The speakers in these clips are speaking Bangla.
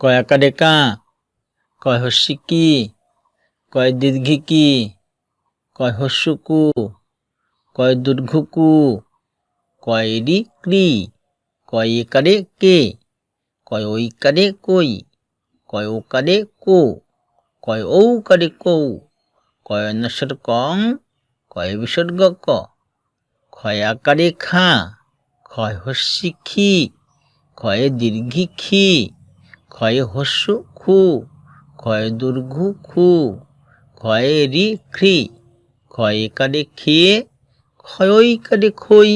কয় আকারে কা কয় হস্যি কয় দীর্ঘি কি কয় হস্যু কু কয় দুর্ঘু কু কয় রি ক্রি কয় একারে কে, কয় ঐকারে কই, কয় ওকারে কো, কয় ঔকারে কৌ, কয় অন্যস্বর কং কয় বিসর্গ ক ক্ষয় আকারে খা ক্ষয় হস্যি খি ক্ষয়ে ক্ষয়ে হস্যু খু, ক্ষয় দুর্ঘু খু, ক্ষয়ে রি খ্রি ক্ষয় একারে খেয়ে ক্ষয়ইকারে খই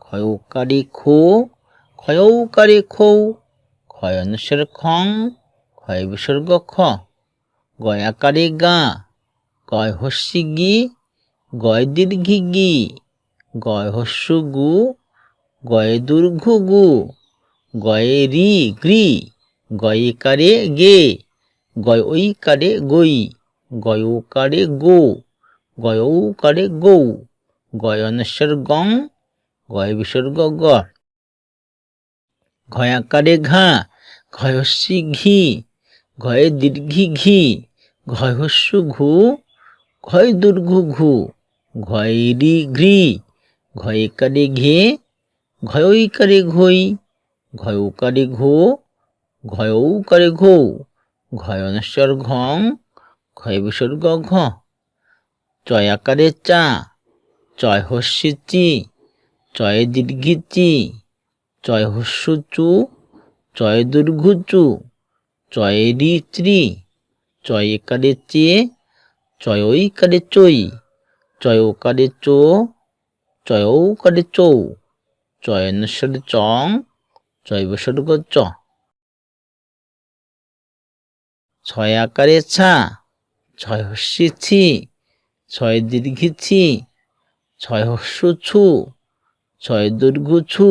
ক্ষয়কারে খো ক্ষয়ৌকারে খৌ, ক্ষয় অনুসারে খং, ক্ষয় বিসর্গ খ গয়াকারে গা, গয় হস্যি গি, গয় দীর্ঘি গি, গয় হস্যু গু, গয়ে দুর্ঘু গু, গয়ে রি গ্রি গয়িকারে গে, গয় ঐকারে গই গয় ওকারে গো, গয় ঔকারে গৌ গয় অনস্বর গং গয় বিসর্গ গ ঘয়াকারে ঘা, ঘয়স্যি ঘি, ঘয়ে দীর্ঘি ঘি ঘয় হস্যু ঘু, ঘয় দুর্ঘু ঘু, ঘয়রি ঘৃ ঘয়কারে ঘে ঘয়ইকারে ঘই ঘয়ৌকারে ঘো ঘয়ৌকারে ঘৌ ঘয় অনস্বর ঘং ঘয় বিসর্গ ঘ চয়াকারে চা চয় হস্যি চি চয় দীর্ঘি চি চয় হস্যু চু চয় দুর্ঘু চু চয় রি ত্রি চয় একারে চে চয় ঐকারে চই চয় ওকারে চো চয় ঔকারে চৌ চয় অনুসারে চং চয় বিসর্গ চ ছয় আকারে ছা, ছয় হস্যি ছি, ছয় দীর্ঘি ছি, ছয় হস্যু ছু, ছয় দুর্ঘু ছু,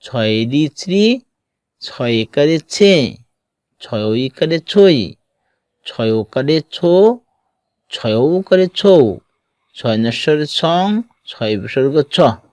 ছয় রি শ্রী ছয় একারে ছে, ছয় ঐকারে ছই ছয় ওকারে ছো, ছয় ঔকারে ছৌ, ছয় নশ্বরে ছং, ছয় বিসর্গ ছ।